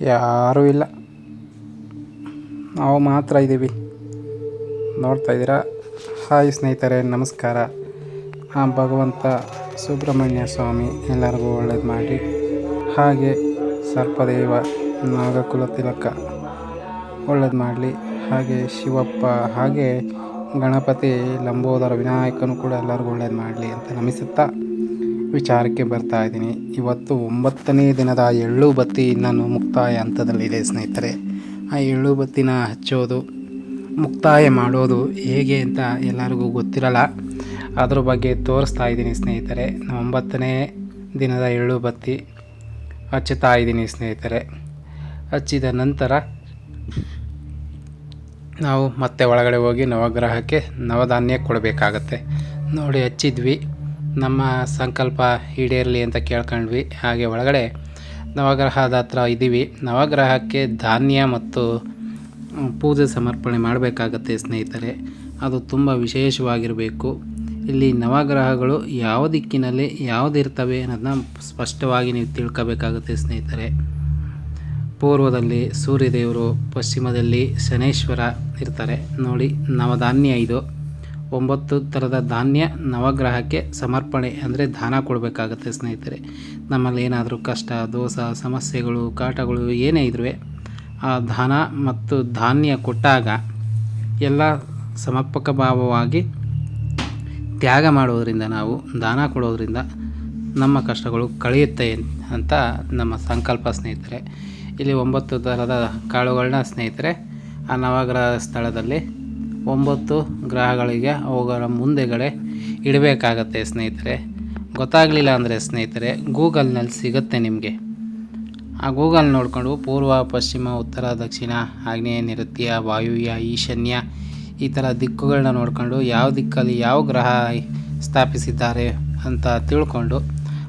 ಯಾರೂ ಇಲ್ಲ. ನಾವು ಮಾತ್ರ ಇದ್ದೀವಿ. ನೋಡ್ತಾ ಇದ್ದೀರಾ? ಹಾಯ್ ಸ್ನೇಹಿತರೆ, ನಮಸ್ಕಾರ. ಆ ಭಗವಂತ ಸುಬ್ರಹ್ಮಣ್ಯ ಸ್ವಾಮಿ. ಎಲ್ಲರಿಗೂ ಒಳ್ಳೇದು ಮಾಡಿ ಹಾಗೆ ಸರ್ಪದೇವ, ನಾಗಕುಲ ತಿಲಕ, ಒಳ್ಳೇದು ಮಾಡಲಿ. ಹಾಗೆ ಶಿವಪ್ಪ, ಹಾಗೆ ಗಣಪತಿ, ಲಂಬೋದರ ವಿನಾಯಕನು ಕೂಡ ಎಲ್ಲರಿಗೂ ಒಳ್ಳೇದು ಮಾಡಲಿ ಅಂತ ನಮಿಸುತ್ತಾ ವಿಚಾರಕ್ಕೆ ಬರ್ತಾ ಇದ್ದೀನಿ. ಇವತ್ತು ಒಂಬತ್ತನೇ ದಿನದ ಎಳ್ಳು ಬತ್ತಿ ನಾನು ಮುಕ್ತಾಯ ಹಂತದಲ್ಲಿದೆ ಸ್ನೇಹಿತರೆ. ಆ ಎಳ್ಳು ಬತ್ತಿನ ಹಚ್ಚೋದು, ಮುಕ್ತಾಯ ಮಾಡೋದು ಹೇಗೆ ಅಂತ ಎಲ್ಲರಿಗೂ ಗೊತ್ತಿರಲ್ಲ. ಅದ್ರ ಬಗ್ಗೆ ತೋರಿಸ್ತಾ ಇದ್ದೀನಿ ಸ್ನೇಹಿತರೆ. ಒಂಬತ್ತನೇ ದಿನದ ಎಳ್ಳು ಬತ್ತಿ ಹಚ್ಚುತ್ತಾ ಇದ್ದೀನಿ ಸ್ನೇಹಿತರೆ. ಹಚ್ಚಿದ ನಂತರ ನಾವು ಮತ್ತೆ ಒಳಗಡೆ ಹೋಗಿ ನವಗ್ರಹಕ್ಕೆ ನವಧಾನ್ಯ ಕೊಡಬೇಕಾಗತ್ತೆ. ನೋಡಿ, ಹಚ್ಚಿದ್ವಿ. ನಮ್ಮ ಸಂಕಲ್ಪ ಈಡೇರಲಿ ಅಂತ ಕೇಳ್ಕೊಂಡ್ವಿ. ಹಾಗೆ ಒಳಗಡೆ ನವಗ್ರಹದ ಹತ್ರ ಇದ್ದೀವಿ. ನವಗ್ರಹಕ್ಕೆ ಧಾನ್ಯ ಮತ್ತು ಪೂಜೆ ಸಮರ್ಪಣೆ ಮಾಡಬೇಕಾಗತ್ತೆ ಸ್ನೇಹಿತರೆ. ಅದು ತುಂಬ ವಿಶೇಷವಾಗಿರಬೇಕು. ಇಲ್ಲಿ ನವಗ್ರಹಗಳು ಯಾವ ದಿಕ್ಕಿನಲ್ಲಿ ಯಾವುದಿರ್ತವೆ ಅನ್ನೋದನ್ನ ಸ್ಪಷ್ಟವಾಗಿ ನೀವು ತಿಳ್ಕೋಬೇಕಾಗುತ್ತೆ ಸ್ನೇಹಿತರೆ. ಪೂರ್ವದಲ್ಲಿ ಸೂರ್ಯದೇವರು, ಪಶ್ಚಿಮದಲ್ಲಿ ಶನೇಶ್ವರ ಇರ್ತಾರೆ. ನೋಡಿ, ನವಧಾನ್ಯ ಇದು. ಒಂಬತ್ತು ಥರದ ಧಾನ್ಯ ನವಗ್ರಹಕ್ಕೆ ಸಮರ್ಪಣೆ ಅಂದರೆ ದಾನ ಕೊಡಬೇಕಾಗತ್ತೆ ಸ್ನೇಹಿತರೆ. ನಮ್ಮಲ್ಲಿ ಏನಾದರೂ ಕಷ್ಟ ದೋಷ ಸಮಸ್ಯೆಗಳು, ಕಾಟಗಳು ಏನೇ ಇದ್ರೂ ಆ ದಾನ ಮತ್ತು ಧಾನ್ಯ ಕೊಟ್ಟಾಗ ಎಲ್ಲ ಸಮರ್ಪಕ ಭಾವವಾಗಿ ತ್ಯಾಗ ಮಾಡೋದರಿಂದ ನಾವು, ದಾನ ಕೊಡೋದರಿಂದ ನಮ್ಮ ಕಷ್ಟಗಳು ಕಳೆಯುತ್ತೆ ಅಂತ ನಮ್ಮ ಸಂಕಲ್ಪ ಸ್ನೇಹಿತರೆ. ಇಲ್ಲಿ ಒಂಬತ್ತು ಥರದ ಕಾಳುಗಳನ್ನ ಸ್ನೇಹಿತರೆ, ಆ ನವಗ್ರಹ ಸ್ಥಳದಲ್ಲಿ ಒಂಬತ್ತು ಗ್ರಹಗಳಿಗೆ ಅವುಗಳ ಮುಂದೆಗಡೆ ಇಡಬೇಕಾಗತ್ತೆ ಸ್ನೇಹಿತರೆ. ಗೊತ್ತಾಗಲಿಲ್ಲ ಅಂದರೆ ಸ್ನೇಹಿತರೆ, ಗೂಗಲ್ನಲ್ಲಿ ಸಿಗುತ್ತೆ ನಿಮಗೆ. ಆ ಗೂಗಲ್ ನೋಡಿಕೊಂಡು ಪೂರ್ವ, ಪಶ್ಚಿಮ, ಉತ್ತರ, ದಕ್ಷಿಣ, ಆಗ್ನೇಯ ನೈಋತ್ಯ ವಾಯುವ್ಯ, ಈಶಾನ್ಯ ಈ ಥರ ದಿಕ್ಕುಗಳನ್ನ ನೋಡಿಕೊಂಡು ಯಾವ ದಿಕ್ಕಲ್ಲಿ ಯಾವ ಗ್ರಹ ಸ್ಥಾಪಿಸಿದ್ದಾರೆ ಅಂತ ತಿಳ್ಕೊಂಡು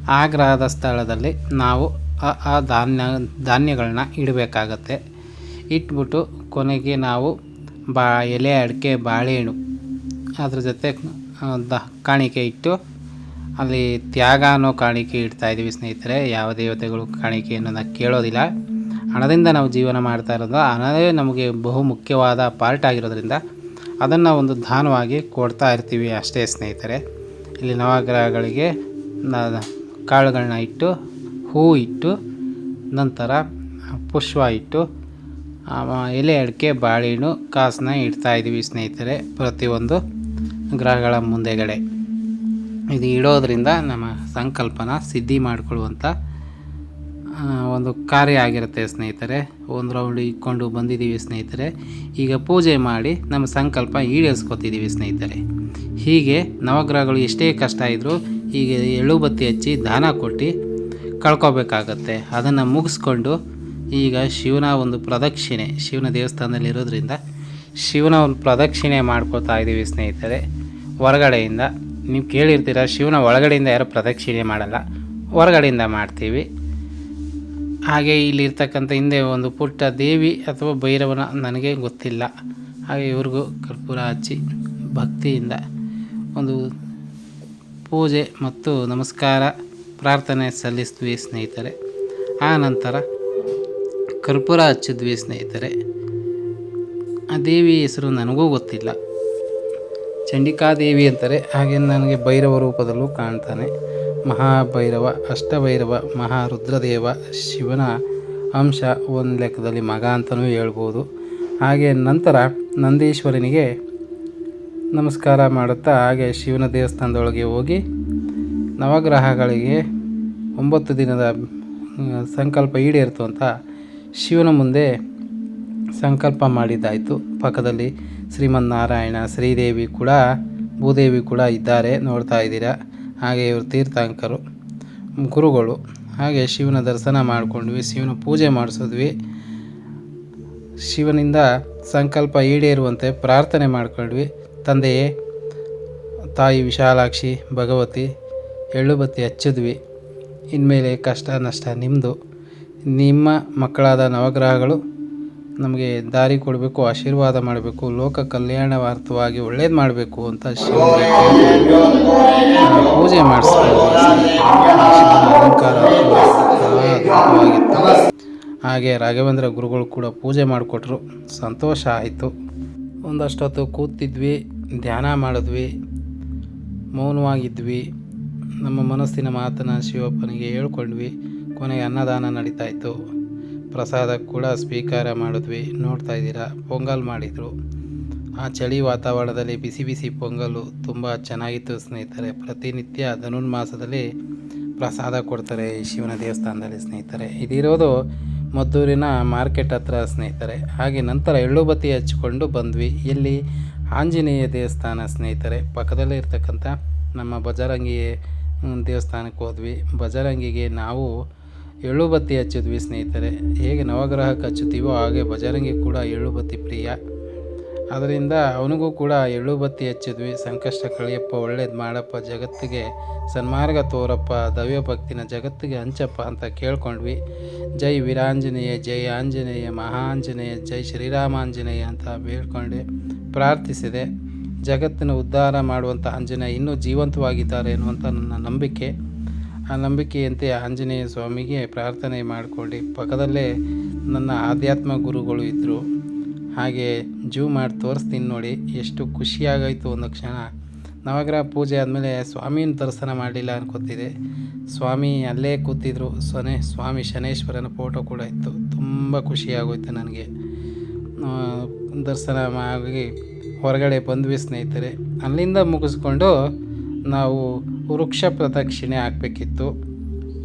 ಆ ಗ್ರಹದ ಸ್ಥಳದಲ್ಲಿ ನಾವು ಆ ಧಾನ್ಯ, ಧಾನ್ಯಗಳನ್ನ ಇಡಬೇಕಾಗತ್ತೆ. ಇಟ್ಬಿಟ್ಟು ಕೊನೆಗೆ ನಾವು ಬಾ ಎಲೆ, ಅಡಿಕೆ, ಬಾಳೆಹಣ್ಣು. ಅದ್ರ ಜೊತೆ ದ, ಕಾಣಿಕೆ ಇಟ್ಟು ಅಲ್ಲಿ ತ್ಯಾಗ ಅನ್ನೋ ಕಾಣಿಕೆ ಇಡ್ತಾ ಇದ್ದೀವಿ ಸ್ನೇಹಿತರೆ. ಯಾವ ದೇವತೆಗಳು ಕಾಣಿಕೆಯನ್ನು ನಾವು ಕೇಳೋದಿಲ್ಲ. ಹಣದಿಂದ ನಾವು ಜೀವನ ಮಾಡ್ತಾ ಇರೋದು, ಹಣವೇ ನಮಗೆ ಬಹು ಮುಖ್ಯವಾದ ಪಾರ್ಟ್ ಆಗಿರೋದ್ರಿಂದ ಅದನ್ನು ಒಂದು ದಾನವಾಗಿ ಕೊಡ್ತಾ ಇರ್ತೀವಿ ಅಷ್ಟೇ ಸ್ನೇಹಿತರೆ. ಇಲ್ಲಿ ನವಗ್ರಹಗಳಿಗೆ ಕಾಳುಗಳನ್ನ ಇಟ್ಟು, ಹೂ ಇಟ್ಟು, ನಂತರ ಪುಷ್ಪ ಇಟ್ಟು ಎಲೆ ಅಡಿಕೆ ಬಾಳೆಹಣ್ಣು ಕಾಸನ್ನ ಇಡ್ತಾ ಇದ್ದೀವಿ ಸ್ನೇಹಿತರೆ, ಪ್ರತಿಯೊಂದು ಗ್ರಹಗಳ ಮುಂದೆಗಡೆ. ಇದು ಇಡೋದರಿಂದ ನಮ್ಮ ಸಂಕಲ್ಪನ ಸಿದ್ಧಿ ಮಾಡಿಕೊಳ್ಳುವಂಥ ಒಂದು ಕಾರ್ಯ ಆಗಿರುತ್ತೆ ಸ್ನೇಹಿತರೆ. ಒಂದು ರೌಂಡ್ ಇಟ್ಕೊಂಡು ಬಂದಿದ್ದೀವಿ ಸ್ನೇಹಿತರೆ. ಈಗ ಪೂಜೆ ಮಾಡಿ ನಮ್ಮ ಸಂಕಲ್ಪ ಈಡೇರಿಸ್ಕೊತಿದ್ದೀವಿ ಸ್ನೇಹಿತರೆ. ಹೀಗೆ ನವಗ್ರಹಗಳು ಎಷ್ಟೇ ಕಷ್ಟ ಇದ್ದರೂ ಹೀಗೆ ಎಳ್ಳು ಬತ್ತಿ ಹಚ್ಚಿ ದಾನ ಕೊಟ್ಟು ಕಳ್ಕೊಬೇಕಾಗತ್ತೆ. ಅದನ್ನು ಮುಗಿಸ್ಕೊಂಡು ಈಗ ಶಿವನ ಒಂದು ಪ್ರದಕ್ಷಿಣೆ, ಶಿವನ ದೇವಸ್ಥಾನದಲ್ಲಿ ಇರೋದ್ರಿಂದ ಶಿವನ ಒಂದು ಪ್ರದಕ್ಷಿಣೆ ಮಾಡ್ಕೋತಾ ಇದ್ದೀವಿ ಸ್ನೇಹಿತರೆ. ಹೊರಗಡೆಯಿಂದ, ನೀವು ಕೇಳಿರ್ತೀರ, ಶಿವನ ಒಳಗಡೆಯಿಂದ ಯಾರೂ ಪ್ರದಕ್ಷಿಣೆ ಮಾಡಲ್ಲ. ಹೊರಗಡೆಯಿಂದ ಮಾಡ್ತೀವಿ. ಹಾಗೆ ಇಲ್ಲಿರ್ತಕ್ಕಂಥ ಹಿಂದೆ ಒಂದು ಪುಟ್ಟ ದೇವಿ ಅಥವಾ ಭೈರವನ ನನಗೆ ಗೊತ್ತಿಲ್ಲ. ಹಾಗೆ ಇವ್ರಿಗೂ ಕರ್ಪೂರ ಹಚ್ಚಿ ಭಕ್ತಿಯಿಂದ ಒಂದು ಪೂಜೆ ಮತ್ತು ನಮಸ್ಕಾರ, ಪ್ರಾರ್ಥನೆ ಸಲ್ಲಿಸ್ತೀವಿ ಸ್ನೇಹಿತರೆ. ಆ ನಂತರ ಕರ್ಪೂರ ಹಚ್ಚಿದ್ವಿ ಸ್ನೇಹಿತರೆ. ಆ ದೇವಿ ಹೆಸರು ನನಗೂ ಗೊತ್ತಿಲ್ಲ. ಚಂಡಿಕಾದೇವಿ ಅಂತಾರೆ. ಹಾಗೆ ನನಗೆ ಭೈರವ ರೂಪದಲ್ಲೂ ಕಾಣ್ತಾನೆ. ಮಹಾಭೈರವ, ಅಷ್ಟಭೈರವ, ಮಹಾರುದ್ರದೇವ, ಶಿವನ ಅಂಶ ಒಂದು ಲೆಕ್ಕದಲ್ಲಿ ಮಗ ಅಂತಲೂ ಹೇಳ್ಬೋದು. ಹಾಗೆ ನಂತರ ನಂದೀಶ್ವರನಿಗೆ ನಮಸ್ಕಾರ ಮಾಡುತ್ತಾ ಹಾಗೆ ಶಿವನ ದೇವಸ್ಥಾನದೊಳಗೆ ಹೋಗಿ ನವಗ್ರಹಗಳಿಗೆ ಒಂಬತ್ತು ದಿನದ ಸಂಕಲ್ಪ ಈಡೇರಿತು ಅಂತ ಶಿವನ ಮುಂದೆ ಸಂಕಲ್ಪ ಮಾಡಿದ್ದಾಯಿತು. ಪಕ್ಕದಲ್ಲಿ ಶ್ರೀಮನ್ನಾರಾಯಣ, ಶ್ರೀದೇವಿ ಕೂಡ, ಭೂದೇವಿ ಕೂಡ ಇದ್ದಾರೆ ನೋಡ್ತಾ ಇದ್ದೀರಾ? ಹಾಗೆ ಇವರು ತೀರ್ಥಾಂಕರು, ಗುರುಗಳು. ಹಾಗೆ ಶಿವನ ದರ್ಶನ ಮಾಡಿಕೊಂಡ್ವಿ, ಶಿವನ ಪೂಜೆ ಮಾಡಿಸಿದ್ವಿ. ಶಿವನಿಂದ ಸಂಕಲ್ಪ ಈಡೇರುವಂತೆ ಪ್ರಾರ್ಥನೆ ಮಾಡ್ಕೊಂಡ್ವಿ. ತಂದೆಯೇ, ತಾಯಿ ವಿಶಾಲಾಕ್ಷಿ, ಭಗವತಿ, ಎಳ್ಳುಬತ್ತಿ ಹಚ್ಚಿದ್ವಿ. ಇನ್ಮೇಲೆ ಕಷ್ಟ ನಷ್ಟ ನಿಮ್ಮದು ನಿಮ್ಮ ಮಕ್ಕಳಾದ ನವಗ್ರಹಗಳು ನಮಗೆ ದಾರಿ ಕೊಡಬೇಕು, ಆಶೀರ್ವಾದ ಮಾಡಬೇಕು, ಲೋಕ ಕಲ್ಯಾಣವಾರ್ಥವಾಗಿ ಒಳ್ಳೇದು ಮಾಡಬೇಕು ಅಂತ ಪೂಜೆ ಅದ್ಭುತವಾಗಿತ್ತು ಹಾಗೆ ರಾಘವೇಂದ್ರ ಗುರುಗಳು ಕೂಡ ಪೂಜೆ ಮಾಡಿಕೊಟ್ರು. ಸಂತೋಷ ಆಯಿತು. ಒಂದಷ್ಟೊತ್ತು ಕೂತಿದ್ವಿ, ಧ್ಯಾನ ಮಾಡಿದ್ವಿ, ಮೌನವಾಗಿದ್ವಿ. ನಮ್ಮ ಮನಸ್ಸಿನ ಮಾತನ್ನು ಶಿವಪ್ಪನಿಗೆ ಹೇಳ್ಕೊಂಡ್ವಿ. ಕೊನೆಗೆ ಅನ್ನದಾನ ನಡೀತಾ ಇತ್ತು ಪ್ರಸಾದ ಕೂಡ ಸ್ವೀಕಾರ ಮಾಡಿದ್ವಿ. ನೋಡ್ತಾ ಇದ್ದೀರಾ? ಪೊಂಗಲ್ ಮಾಡಿದರು. ಆ ಚಳಿ ವಾತಾವರಣದಲ್ಲಿ ಬಿಸಿ ಬಿಸಿ ಪೊಂಗಲು ತುಂಬ ಚೆನ್ನಾಗಿತ್ತು ಸ್ನೇಹಿತರೆ. ಪ್ರತಿನಿತ್ಯ ಧನುರ್ಮಾಸದಲ್ಲಿ ಪ್ರಸಾದ ಕೊಡ್ತಾರೆ ಶಿವನ ದೇವಸ್ಥಾನದಲ್ಲಿ ಸ್ನೇಹಿತರೆ. ಇದಿರೋದು ಮದ್ದೂರಿನ ಮಾರ್ಕೆಟ್ ಹತ್ರ ಸ್ನೇಹಿತರೆ. ಹಾಗೆ ನಂತರ ಎಳ್ಳು ಬತ್ತಿ ಹಚ್ಕೊಂಡು ಬಂದ್ವಿ. ಇಲ್ಲಿ ಆಂಜನೇಯ ದೇವಸ್ಥಾನ ಸ್ನೇಹಿತರೆ. ಪಕ್ಕದಲ್ಲೇ ಇರ್ತಕ್ಕಂಥ ನಮ್ಮ ಬಜರಂಗಿ ದೇವಸ್ಥಾನಕ್ಕೆ ಹೋದ್ವಿ. ಬಜರಂಗಿಗೆ ನಾವು ಎಳ್ಳು ಬತ್ತಿ ಹಚ್ಚಿದ್ವಿ ಸ್ನೇಹಿತರೆ. ಹೇಗೆ ನವಗ್ರಹಕ್ಕೆ ಹಚ್ಚುತ್ತೀವೋ ಹಾಗೆ ಬಜರಂಗಿ ಕೂಡ ಎಳ್ಳು ಬತ್ತಿ ಪ್ರಿಯ. ಅದರಿಂದ ಅವನಿಗೂ ಕೂಡ ಎಳ್ಳು ಬತ್ತಿ ಹಚ್ಚಿದ್ವಿ. ಸಂಕಷ್ಟ ಕಳಿಯಪ್ಪ, ಒಳ್ಳೇದು ಮಾಡಪ್ಪ, ಜಗತ್ತಿಗೆ ಸನ್ಮಾರ್ಗ ತೋರಪ್ಪ ದವ್ಯ ಭಕ್ತಿನ ಜಗತ್ತಿಗೆ ಹಂಚಪ್ಪ ಅಂತ ಕೇಳ್ಕೊಂಡ್ವಿ. ಜೈ ವೀರಾಂಜನೇಯ, ಜೈ ಆಂಜನೇಯ, ಮಹಾಂಜನೇಯ, ಜೈ ಶ್ರೀರಾಮಾಂಜನೇಯ ಅಂತ ಬೇಡ್ಕೊಂಡು ಪ್ರಾರ್ಥಿಸಿದೆ. ಜಗತ್ತಿನ ಉದ್ಧಾರ ಮಾಡುವಂಥ ಆಂಜನೇಯ ಇನ್ನೂ ಜೀವಂತವಾಗಿದ್ದಾರೆ ಎನ್ನುವಂಥ ನನ್ನ ನಂಬಿಕೆ. ಆ ನಂಬಿಕೆಯಂತೆ ಆಂಜನೇಯ ಸ್ವಾಮಿಗೆ ಪ್ರಾರ್ಥನೆ ಮಾಡಿಕೊಂಡು ಪಕ್ಕದಲ್ಲೇ ನನ್ನ ಆಧ್ಯಾತ್ಮ ಗುರುಗಳು ಇದ್ದರು ಹಾಗೆ ಜೂ ಮಾಡಿ ತೋರಿಸ್ತೀನಿ ನೋಡಿ, ಎಷ್ಟು ಖುಷಿಯಾಗೋಯ್ತು ಒಂದು ಕ್ಷಣ. ನವಗ್ರಹ ಪೂಜೆ ಆದಮೇಲೆ ಸ್ವಾಮಿನ ದರ್ಶನ ಮಾಡಲಿಲ್ಲ ಅನ್ಕೋತಿದೆ ಸ್ವಾಮಿ ಅಲ್ಲೇ ಕೂತಿದ್ರು. ಸೊನೆ ಸ್ವಾಮಿ ಶನೇಶ್ವರನ ಫೋಟೋ ಕೂಡ ಇತ್ತು. ತುಂಬ ಖುಷಿಯಾಗೋಯ್ತು ನನಗೆ. ದರ್ಶನ ಆಗಿ ಹೊರಗಡೆ ಬಂದ್ವಿ ಸ್ನೇಹಿತರೆ. ಅಲ್ಲಿಂದ ಮುಗಿಸ್ಕೊಂಡು ನಾವು ವೃಕ್ಷ ಪ್ರದಕ್ಷಿಣೆ ಹಾಕಬೇಕಿತ್ತು.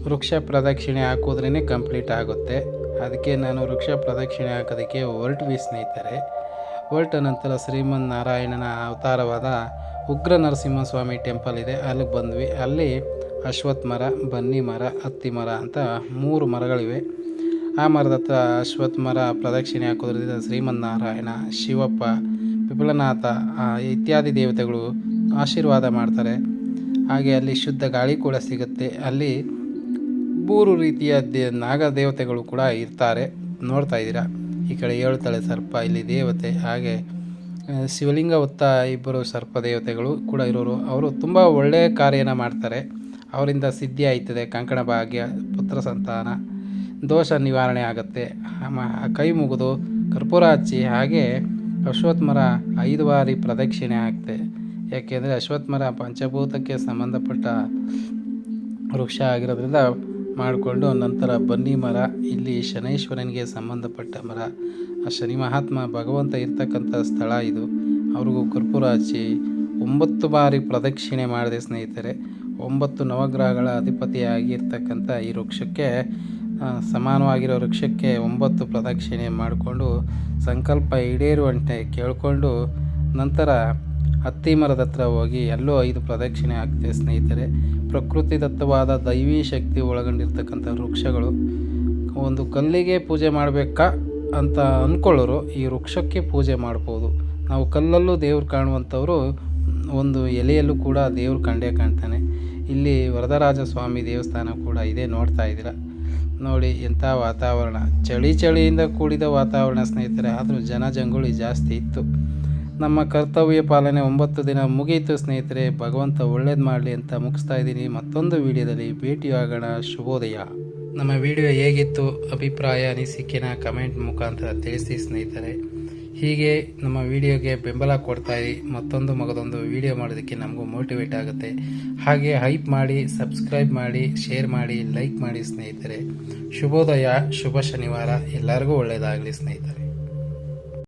ವೃಕ್ಷ ಪ್ರದಕ್ಷಿಣೆ ಹಾಕೋದ್ರೇ ಕಂಪ್ಲೀಟ್ ಆಗುತ್ತೆ. ಅದಕ್ಕೆ ನಾನು ವೃಕ್ಷ ಪ್ರದಕ್ಷಿಣೆ ಹಾಕೋದಕ್ಕೆ ಹೊರಟ್ವಿ ಸ್ನೇಹಿತರೆ ಹೊರಟ ನಂತರ ಶ್ರೀಮನ್ ನಾರಾಯಣನ ಅವತಾರವಾದ ಉಗ್ರ ನರಸಿಂಹಸ್ವಾಮಿ ಟೆಂಪಲ್ ಇದೆ. ಅಲ್ಲಿಗೆ ಬಂದ್ವಿ. ಅಲ್ಲಿ ಅಶ್ವತ್ಥ ಮರ, ಬನ್ನಿ ಮರ, ಹತ್ತಿ ಮರ ಅಂತ ಮೂರು ಮರಗಳಿವೆ. ಆ ಮರದ ಹತ್ರ ಅಶ್ವತ್ಥ ಮರ ಪ್ರದಕ್ಷಿಣೆ ಹಾಕೋದ್ರಿಂದ ಶ್ರೀಮನ್ನಾರಾಯಣ, ಶಿವಪ್ಪ, ವಿಪುಲನಾಥ ಇತ್ಯಾದಿ ದೇವತೆಗಳು ಆಶೀರ್ವಾದ ಮಾಡ್ತಾರೆ. ಹಾಗೆ ಅಲ್ಲಿ ಶುದ್ಧ ಗಾಳಿ ಕೂಡ ಸಿಗುತ್ತೆ. ಅಲ್ಲಿ ಮೂರು ರೀತಿಯ ದೇ ನಾಗ ದೇವತೆಗಳು ಕೂಡ ಇರ್ತಾರೆ. ನೋಡ್ತಾ ಇದ್ದೀರಾ? ಈ ಕಡೆ ಏಳು ತಲೆ ಸರ್ಪ, ಇಲ್ಲಿ ದೇವತೆ, ಹಾಗೆ ಶಿವಲಿಂಗ ಹೊತ್ತ ಇಬ್ಬರು ಸರ್ಪ ದೇವತೆಗಳು ಕೂಡ ಇರೋರು. ಅವರು ತುಂಬ ಒಳ್ಳೆಯ ಕಾರ್ಯನ ಮಾಡ್ತಾರೆ. ಅವರಿಂದ ಸಿದ್ಧಿ ಆಯ್ತದೆ. ಕಂಕಣ ಭಾಗ್ಯ, ಪುತ್ರ ಸಂತಾನ, ದೋಷ ನಿವಾರಣೆ ಆಗುತ್ತೆ. ಕೈ ಮುಗಿದು ಕರ್ಪೂರ ಹಚ್ಚಿ ಹಾಗೆ ಅಶ್ವತ್ಥ ಮರ ಐದು ಬಾರಿ ಪ್ರದಕ್ಷಿಣೆ ಆಗ್ತೆ ಯಾಕೆಂದರೆ ಅಶ್ವತ್ಥ ಮರ ಪಂಚಭೂತಕ್ಕೆ ಸಂಬಂಧಪಟ್ಟ ವೃಕ್ಷ ಆಗಿರೋದ್ರಿಂದ ಮಾಡಿಕೊಂಡು ನಂತರ ಬನ್ನಿ ಮರ, ಇಲ್ಲಿ ಶನೈಶ್ವರನಿಗೆ ಸಂಬಂಧಪಟ್ಟ ಮರ. ಆ ಶನಿ ಮಹಾತ್ಮ ಭಗವಂತ ಇರ್ತಕ್ಕಂಥ ಸ್ಥಳ ಇದು. ಅವ್ರಿಗೂ ಕರ್ಪೂರ ಹಚ್ಚಿ ಒಂಬತ್ತು ಬಾರಿ ಪ್ರದಕ್ಷಿಣೆ ಮಾಡಿದೆ ಸ್ನೇಹಿತರೆ. ಒಂಬತ್ತು ನವಗ್ರಹಗಳ ಅಧಿಪತಿಯಾಗಿರ್ತಕ್ಕಂಥ ಈ ವೃಕ್ಷಕ್ಕೆ ಸಮಾನವಾಗಿರೋ ವೃಕ್ಷಕ್ಕೆ ಒಂಬತ್ತು ಪ್ರದಕ್ಷಿಣೆ ಮಾಡಿಕೊಂಡು ಸಂಕಲ್ಪ ಈಡೇರುವಂತೆ ಕೇಳಿಕೊಂಡು ನಂತರ ಹತ್ತಿ ಮರದ ಹತ್ರ ಹೋಗಿ ಎಲ್ಲೋ ಐದು ಪ್ರದಕ್ಷಿಣೆ ಆಗ್ತದೆ ಸ್ನೇಹಿತರೆ. ಪ್ರಕೃತಿ ದತ್ತವಾದ ದೈವೀ ಶಕ್ತಿ ಒಳಗೊಂಡಿರ್ತಕ್ಕಂಥ ವೃಕ್ಷಗಳು. ಒಂದು ಕಲ್ಲಿಗೆ ಪೂಜೆ ಮಾಡಬೇಕಾ ಅಂತ ಅಂದ್ಕೊಳ್ಳೋರು ಈ ವೃಕ್ಷಕ್ಕೆ ಪೂಜೆ ಮಾಡ್ಬೋದು. ನಾವು ಕಲ್ಲಲ್ಲೂ ದೇವ್ರು ಕಾಣುವಂಥವ್ರು, ಒಂದು ಎಲೆಯಲ್ಲೂ ಕೂಡ ದೇವ್ರು ಕಂಡೇ ಕಾಣ್ತಾನೆ. ಇಲ್ಲಿ ವರದರಾಜ ಸ್ವಾಮಿ ದೇವಸ್ಥಾನ ಕೂಡ ಇದೆ, ನೋಡ್ತಾ ಇದ್ದೀರ. ನೋಡಿ, ಎಂಥ ವಾತಾವರಣ. ಚಳಿ ಚಳಿಯಿಂದ ಕೂಡಿದ ವಾತಾವರಣ ಸ್ನೇಹಿತರೆ, ಆದರೂ ಜನ ಜಂಗುಳಿ ಜಾಸ್ತಿ ಇತ್ತು. ನಮ್ಮ ಕರ್ತವ್ಯ ಪಾಲನೆ ಒಂಬತ್ತು ದಿನ ಮುಗಿಯಿತು ಸ್ನೇಹಿತರೆ, ಭಗವಂತ ಒಳ್ಳೇದು ಮಾಡಲಿ ಅಂತ ಮುಗಿಸ್ತಾ ಇದ್ದೀನಿ. ಮತ್ತೊಂದು ವಿಡಿಯೋದಲ್ಲಿ ಭೇಟಿಯಾಗೋಣ. ಶುಭೋದಯ. ನಮ್ಮ ವಿಡಿಯೋ ಹೇಗಿತ್ತು, ಅಭಿಪ್ರಾಯ, ಅನಿಸಿಕೆನ ಕಮೆಂಟ್ ಮುಖಾಂತರ ತಿಳಿಸಿ ಸ್ನೇಹಿತರೆ. ಹೀಗೆ ನಮ್ಮ ವಿಡಿಯೋಗೆ ಬೆಂಬಲ ಕೊಡ್ತಾ ಇರಿ. ಮತ್ತೊಂದು ಮಗದೊಂದು ವಿಡಿಯೋ ಮಾಡೋದಕ್ಕೆ ನಮಗೂ ಮೋಟಿವೇಟ್ ಆಗುತ್ತೆ. ಹಾಗೆ ಹೈಪ್ ಮಾಡಿ ಸಬ್ಸ್ಕ್ರೈಬ್ ಮಾಡಿ ಶೇರ್ ಮಾಡಿ ಲೈಕ್ ಮಾಡಿ ಸ್ನೇಹಿತರೆ. ಶುಭೋದಯ, ಶುಭ ಶನಿವಾರ. ಎಲ್ಲರಿಗೂ ಒಳ್ಳೆಯದಾಗಲಿ ಸ್ನೇಹಿತರೆ.